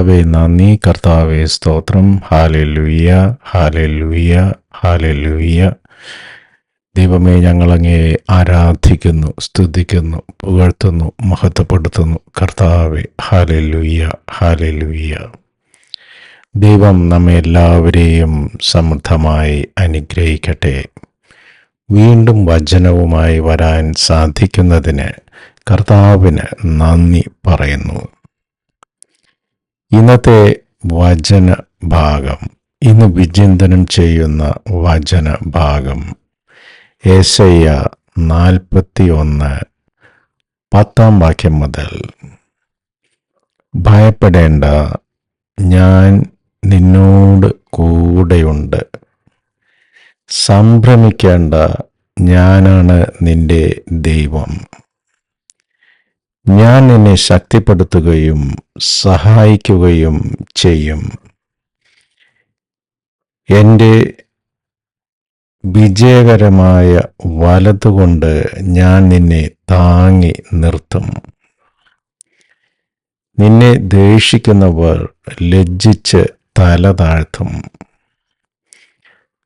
കർത്താവെ നന്ദി. കർത്താവേ സ്തോത്രം. ഹാലെലുയ്യ ഹാലെലുയ്യ ഹാലെലുയ്യ ദൈവമേ ഞങ്ങളങ്ങേ ആരാധിക്കുന്നു സ്തുതിക്കുന്നു പുകഴ്ത്തുന്നു മഹത്വപ്പെടുത്തുന്നു. കർത്താവെ ഹാലെലുയ്യ ഹാലെലുയ്യ ദൈവം നമ്മെ എല്ലാവരെയും സമൃദ്ധമായി അനുഗ്രഹിക്കട്ടെ. വീണ്ടും വചനവുമായി വരാൻ സാധിക്കുന്നതിന് കർത്താവിന് നന്ദി പറയുന്നു. ഇന്നത്തെ വചന ഭാഗം ഇന്ന് വിചിന്തനം ചെയ്യുന്ന വചന ഭാഗം ഏശയ്യ നാൽപ്പത്തി ഒന്ന് പത്താം വാക്യം മുതൽ. ഭയപ്പെടേണ്ട ഞാൻ നിന്നോട് കൂടെയുണ്ട്. സംഭ്രമിക്കേണ്ട ഞാനാണ് നിന്റെ ദൈവം. ഞാൻ എന്നെ ശക്തിപ്പെടുത്തുകയും സഹായിക്കുകയും ചെയ്യും. എന്റെ വിജയകരമായ വലതുകൊണ്ട് ഞാൻ നിന്നെ താങ്ങി നിർത്തും. നിന്നെ ദേഷിക്കുന്നവർ ലജ്ജിച്ച് തല താഴ്ത്തും.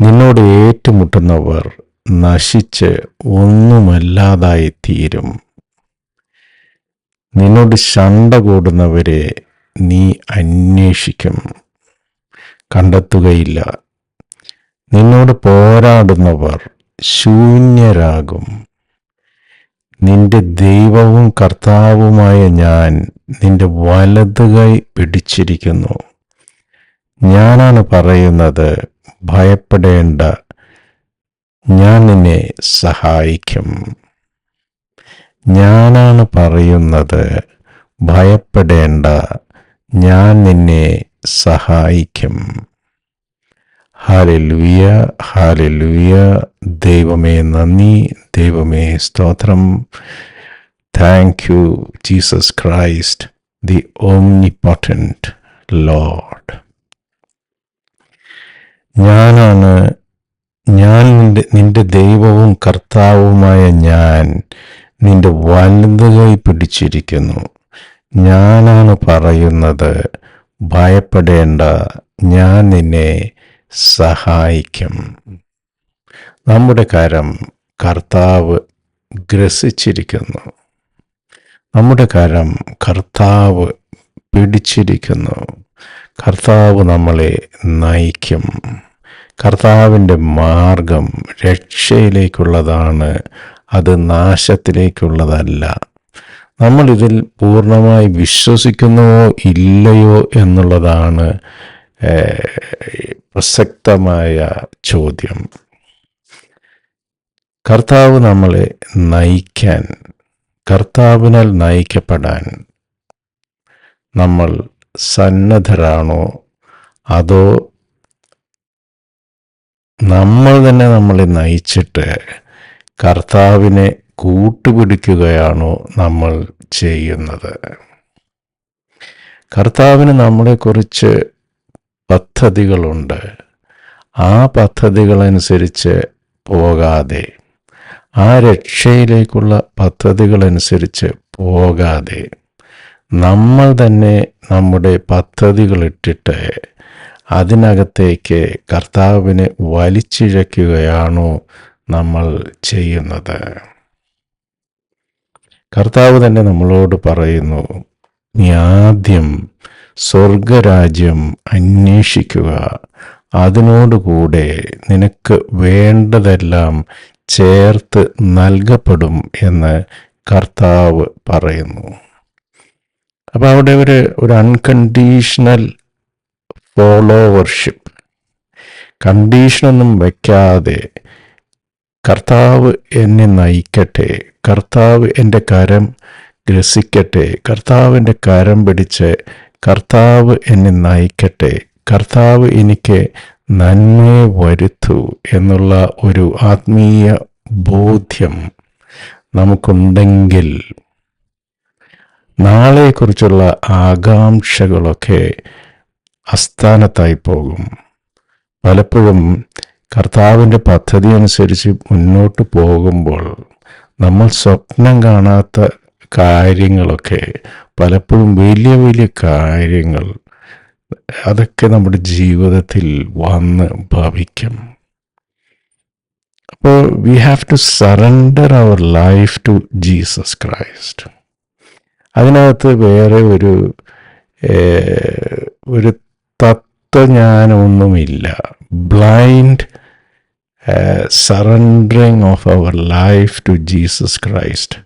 നിന്നോട് ഏറ്റുമുട്ടുന്നവർ നശിച്ച് ഒന്നുമല്ലാതായി തീരും നിന്നോട് ശണ്ട കൂടുന്നവരെ നീ അന്വേഷിക്കും. കണ്ടെത്തുകയില്ല. നിന്നോട് പോരാടുന്നവർ ശൂന്യരാകും. നിന്റെ ദൈവവും കർത്താവുമായ ഞാൻ നിന്റെ വലതുകൈ പിടിച്ചിരിക്കുന്നു. ഞാനാണ് പറയുന്നത് ഭയപ്പെടേണ്ട. ഞാൻ നിന്നെ സഹായിക്കും. ഞാനാണ് പറയുന്നത്. ഭയപ്പെടേണ്ട. ഞാൻ നിന്നെ സഹായിക്കും. ഹാലലുയ ഹാലലുയ ദൈവമേ നന്ദി. ദൈവമേ സ്തോത്രം. Thank you Jesus Christ the omnipotent lord ഞാനാണ് ഞാൻ നിന്റെ നിന്റെ ദൈവവും കർത്താവുമായ ഞാൻ. നിന്റെ വലതുകൈ പിടിച്ചിരിക്കുന്നു. ഞാനാണ് പറയുന്നത് ഭയപ്പെടേണ്ട ഞാൻ നിന്നെ സഹായിക്കും. നമ്മുടെ കരം കർത്താവ് ഗ്രസിച്ചിരിക്കുന്നു. നമ്മുടെ കരം കർത്താവ് പിടിച്ചിരിക്കുന്നു. കർത്താവ് നമ്മളെ നയിക്കും. കർത്താവിന്റെ മാർഗം രക്ഷയിലേക്കുള്ളതാണ് അത് നാശത്തിലേക്കുള്ളതല്ല. നമ്മൾ ഇതിൽ പൂർണമായി വിശ്വസിക്കുന്നുവോ ഇല്ലയോ എന്നുള്ളതാണ് പ്രസക്തമായ ചോദ്യം. കർത്താവ് നമ്മളെ നയിക്കാൻ കർത്താവിനാൽ നയിക്കപ്പെടാൻ നമ്മൾ സന്നദ്ധരാണോ? അതോ നമ്മൾ തന്നെ നമ്മളെ നയിച്ചിട്ട് കർത്താവിനെ കൂട്ടുപിടിക്കുകയാണോ നമ്മൾ ചെയ്യുന്നത്? കർത്താവിന് നമ്മളെക്കുറിച്ച് പദ്ധതികളുണ്ട്. ആ പദ്ധതികളനുസരിച്ച് പോകാതെ ആ രക്ഷയിലേക്കുള്ള പദ്ധതികളനുസരിച്ച് പോകാതെ നമ്മൾ തന്നെ നമ്മുടെ പദ്ധതികളിട്ടിട്ട് അതിനകത്തേക്ക് കർത്താവിനെ വലിച്ചിഴയ്ക്കുകയാണോ നമ്മൾ ചെയ്യുന്നത്. കർത്താവ് തന്നെ നമ്മളോട് പറയുന്നു നീ ആദ്യം സ്വർഗരാജ്യം അന്വേഷിക്കുക. അതിനോടുകൂടെ നിനക്ക് വേണ്ടതെല്ലാം ചേർത്ത് നൽകപ്പെടും എന്ന് കർത്താവ് പറയുന്നു. അപ്പോൾ അവിടെ ഒരു ഒരു അൺകണ്ടീഷണൽ ഫോളോവർഷിപ്പ് കണ്ടീഷനൊന്നും വയ്ക്കാതെ കർത്താവ് എന്നെ നയിക്കട്ടെ. കർത്താവ് എന്റെ കരം ഗ്രസിക്കട്ടെ. കർത്താവിന്റെ കരം പിടിച്ച് കർത്താവ് എന്നെ നയിക്കട്ടെ. കർത്താവ് എനിക്ക് നന്മയെ വരുത്തു എന്നുള്ള ഒരു ആത്മീയ ബോധ്യം നമുക്കുണ്ടെങ്കിൽ നാളെക്കുറിച്ചുള്ള ആകാംക്ഷകളൊക്കെ അസ്ഥാനത്തായി പോകും. പലപ്പോഴും കർത്താവിന്റെ പദ്ധതി അനുസരിച്ച് മുന്നോട്ട് പോകുമ്പോൾ നമ്മൾ സ്വപ്നം കാണാത്ത കാര്യങ്ങളൊക്കെ പലപ്പോഴും വലിയ വലിയ കാര്യങ്ങൾ അതൊക്കെ നമ്മുടെ ജീവിതത്തിൽ വന്ന് ഭവിക്കും. അപ്പോൾ we have to surrender our life to Jesus Christ അതിനകത്ത് വേറെ ഒരു ഒരു തത്വജ്ഞാനമൊന്നുമില്ല blind surrendering of our life to Jesus Christ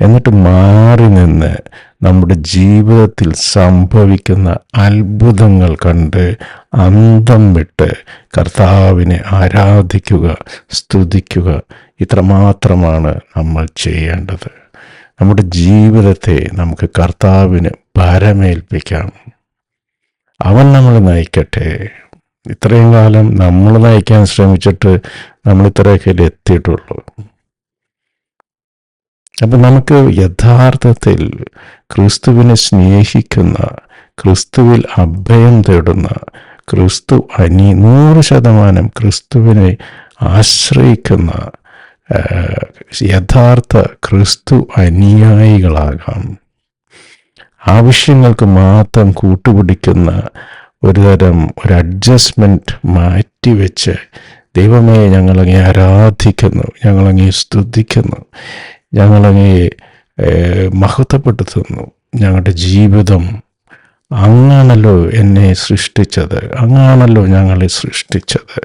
എന്നിട്ട് മാറി നിന്ന് നമ്മുടെ ജീവിതത്തിൽ സംഭവിക്കുന്ന അത്ഭുതങ്ങൾ കണ്ട് അന്തം വിട്ട് കർത്താവിനെ ആരാധിക്കുക സ്തുതിക്കുക ഇത്രമാത്രമാണ് നമ്മൾ ചെയ്യേണ്ടത്. നമ്മുടെ ജീവിതത്തെ നമുക്ക് കർത്താവിന് പരമേൽപ്പിക്കാം അവൻ നമ്മളെ നയിക്കട്ടെ. ഇത്രയും കാലം നമ്മൾ നയിക്കാൻ ശ്രമിച്ചിട്ട് നമ്മൾ ഇത്രയൊക്കെ എത്തിയിട്ടുള്ളൂ. അപ്പം നമുക്ക് യഥാർത്ഥത്തിൽ ക്രിസ്തുവിനെ സ്നേഹിക്കുന്ന ക്രിസ്തുവിൽ അഭയം തേടുന്ന ക്രിസ്തു അനി നൂറ് ശതമാനം ക്രിസ്തുവിനെ ആശ്രയിക്കുന്ന യഥാർത്ഥ ക്രിസ്തു അനുയായികളാകാം. ആവശ്യങ്ങൾക്ക് മാത്രം കൂട്ടുപിടിക്കുന്ന ഒരുതരം ഒരു അഡ്ജസ്റ്റ്മെന്റ് മാറ്റിവെച്ച് ദൈവമേ ഞങ്ങളങ്ങേ ആരാധിക്കുന്നു ഞങ്ങളങ്ങേ സ്തുതിക്കുന്നു ഞങ്ങളങ്ങേ മഹത്വപ്പെടുത്തുന്നു. ഞങ്ങളുടെ ജീവിതം അങ്ങാണല്ലോ എന്നെ സൃഷ്ടിച്ചത് അങ്ങാണല്ലോ ഞങ്ങളെ സൃഷ്ടിച്ചത്.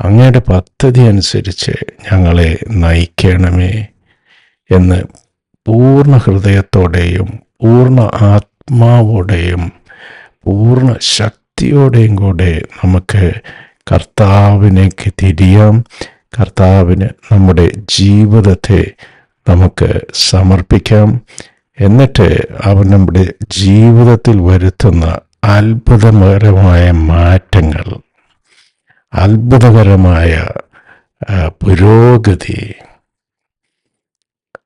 അങ്ങയുടെ പദ്ധതി അനുസരിച്ച് ഞങ്ങളെ നയിക്കണമേ എന്ന് പൂർണ ഹൃദയത്തോടെയും പൂർണ ആത്മാവോടെയും പൂർണ ശക്തിയോടെയും കൂടെ നമുക്ക് കർത്താവിനേക്ക് തിരിയാം. കർത്താവിന് നമ്മുടെ ജീവിതത്തെ നമുക്ക് സമർപ്പിക്കാം. എന്നിട്ട് അവൻ നമ്മുടെ ജീവിതത്തിൽ വരുത്തുന്ന അത്ഭുതകരമായ മാറ്റങ്ങൾ അത്ഭുതകരമായ പുരോഗതി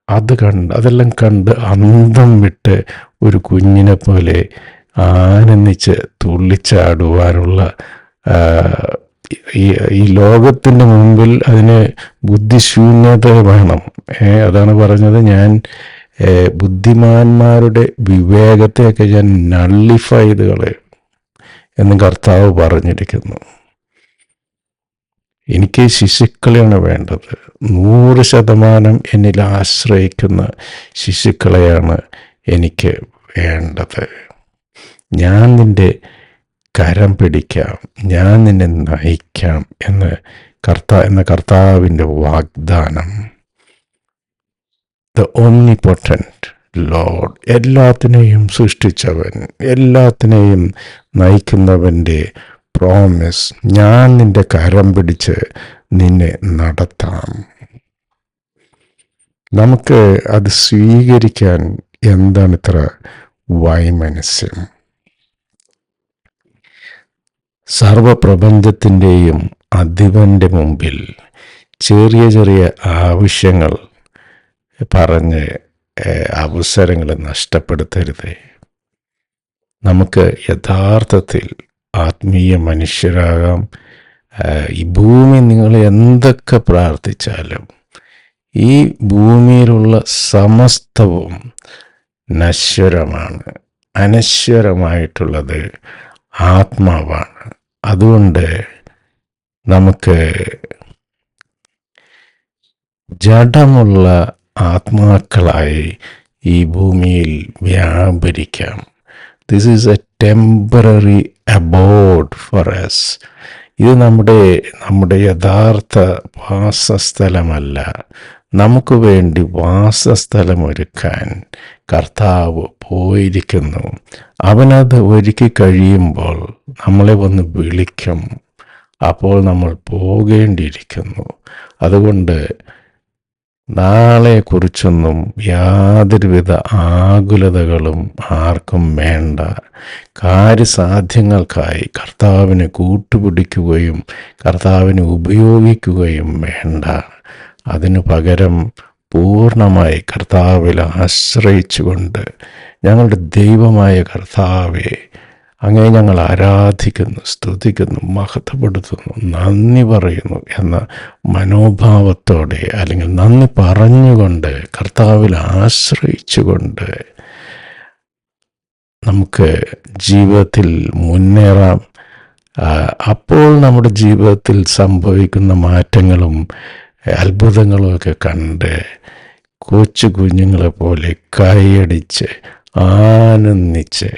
അത് കണ്ട് അതെല്ലാം കണ്ട് അന്തം വിട്ട് ഒരു കുഞ്ഞിനെ പോലെ ആനന്ദിച്ച് തുള്ളിച്ചാടുവാനുള്ള ഈ ഈ ലോകത്തിന്റെ മുമ്പിൽ അതിന് ബുദ്ധിശൂന്യത വേണം. അതാണ് പറഞ്ഞത്. ഞാൻ ബുദ്ധിമാന്മാരുടെ വിവേകത്തെയൊക്കെ ഞാൻ നള്ളിഫൈ ചെയ്ത് കളയും എന്ന് കർത്താവ് പറഞ്ഞിരിക്കുന്നു. എനിക്ക് ശിശുക്കളെയാണ് വേണ്ടത്. നൂറ് ശതമാനം എന്നിൽ ആശ്രയിക്കുന്ന ശിശുക്കളെയാണ് എനിക്ക് വേണ്ടത്. ഞാൻ നിന്റെ കരം പിടിക്കാം ഞാൻ നിന്നെ നയിക്കാം എന്ന് കർത്താ എന്ന കർത്താവിന്റെ വാഗ്ദാനം. ദ ഓൺലി പൊട്ടന്റ് ലോഡ് എല്ലാത്തിനെയും സൃഷ്ടിച്ചവൻ എല്ലാത്തിനെയും നയിക്കുന്നവന്റെ പ്രോമിസ് ഞാൻ നിന്റെ കരം പിടിച്ച് നിന്നെ നടത്താം. നമുക്ക് അത് സ്വീകരിക്കാൻ എന്താണ് ഇത്ര വൈമനസ്യം? സർവപ്രപഞ്ചത്തിന്റെയും അധിപന്റെ മുമ്പിൽ ചെറിയ ചെറിയ ആവശ്യങ്ങൾ പറഞ്ഞ് അവസരങ്ങൾ നഷ്ടപ്പെടുത്തരുത്. നമുക്ക് യഥാർത്ഥത്തിൽ ആത്മീയ മനുഷ്യരാകാം. ഈ ഭൂമി നിങ്ങൾ എന്തൊക്കെ പ്രാർത്ഥിച്ചാലും ഈ ഭൂമിയിലുള്ള സമസ്തവും നശ്വരമാണ് അനശ്വരമായിട്ടുള്ളത് ആത്മാവാണ്. അതുകൊണ്ട് നമുക്ക് ജഡമുള്ള ആത്മാക്കളായി ഈ ഭൂമിയിൽ വ്യാപരിക്കാം. This is a temporary abode for us ഇത് നമ്മുടെ നമ്മുടെ യഥാർത്ഥ വാസസ്ഥലമല്ല. നമുക്ക് വേണ്ടി വാസസ്ഥലം ഒരുക്കാൻ കർത്താവ് പോയിരിക്കുന്നു. അവനത് ഒരുക്കി കഴിയുമ്പോൾ നമ്മളെ വന്ന് വിളിക്കും. അപ്പോൾ നമ്മൾ പോകേണ്ടിയിരിക്കുന്നു. അതുകൊണ്ട് നാളെക്കുറിച്ചൊന്നും യാതൊരുവിധ ആകുലതകളും ആർക്കും വേണ്ട. കാര്യസാധ്യങ്ങൾക്കായി കർത്താവിനെ കൂട്ടുപിടിക്കുകയും കർത്താവിനെ ഉപയോഗിക്കുകയും വേണ്ട. അതിനു പകരം പൂർണമായി കർത്താവിൽ ആശ്രയിച്ചുകൊണ്ട് ഞങ്ങളുടെ ദൈവമായ കർത്താവെ അങ്ങേ ഞങ്ങൾ ആരാധിക്കുന്നു സ്തുതിക്കുന്നു മഹത്വപ്പെടുത്തുന്നു നന്ദി പറയുന്നു എന്ന മനോഭാവത്തോടെ അല്ലെങ്കിൽ നന്ദി പറഞ്ഞുകൊണ്ട് കർത്താവിൽ ആശ്രയിച്ചുകൊണ്ട് നമുക്ക് ജീവിതത്തിൽ മുന്നേറാം. അപ്പോൾ നമ്മുടെ ജീവിതത്തിൽ സംഭവിക്കുന്ന മാറ്റങ്ങളും അത്ഭുതങ്ങളും ഒക്കെ കണ്ട് കൊച്ചു കുഞ്ഞുങ്ങളെ പോലെ കൈയടിച്ച് ആനന്ദിച്ച്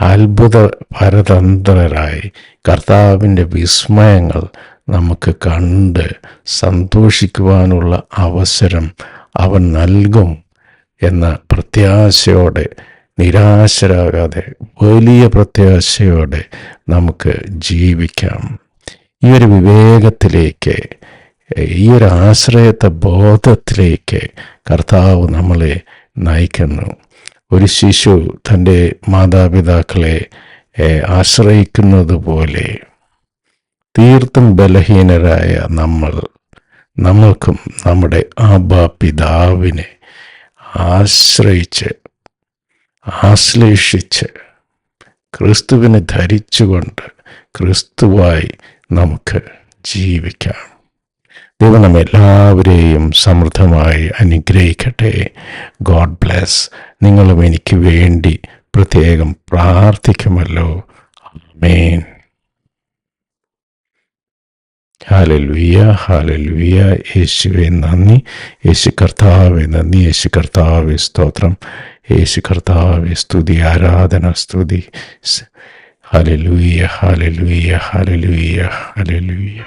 അത്ഭുത പരതന്ത്രരായി കർത്താവിന്റെ വിസ്മയങ്ങൾ നമുക്ക് കണ്ട് സന്തോഷിക്കുവാനുള്ള അവസരം അവൻ നൽകും എന്ന പ്രത്യാശയോടെ നിരാശരാകാതെ വലിയ പ്രത്യാശയോടെ നമുക്ക് ജീവിക്കാം. ഈ ഒരു വിവേകത്തിലേക്ക് ഈ ഒരു ആശ്രയത്തെ ബോധത്തിലേക്ക് കർത്താവ് നമ്മളെ നയിക്കുന്നു. ഒരു ശിശു തന്റെ മാതാപിതാക്കളെ ആശ്രയിക്കുന്നത് പോലെ തീർത്തും ബലഹീനരായ നമ്മൾ നമ്മൾക്കും നമ്മുടെ ആബാ പിതാവിനെ ആശ്രയിച്ച് ആശ്ലേഷിച്ച് ക്രിസ്തുവിനെ ധരിച്ചുകൊണ്ട് ക്രിസ്തുവായി നമുക്ക് ജീവിക്കാം. ദൈവം നമ്മെ എല്ലാവരെയും സമൃദ്ധമായി അനുഗ്രഹിക്കട്ടെ. ഗോഡ് ബ്ലെസ് നിങ്ങളും എനിക്ക് വേണ്ടി പ്രത്യേകം പ്രാർത്ഥിക്കുമല്ലോ. ആമേൻ ഹാലലുയ്യ ഹാലലുയ്യ യേശുവെ നന്ദി. യേശു കർത്താവെ നന്ദി. യേശു കർത്താവെ സ്തോത്രം. യേശു കർത്താവെ സ്തുതി. ആരാധന സ്തുതി. ഹാലലുയ്യ ഹാലലുയ്യ ഹാലലുയ്യ ഹാലലുയ്യ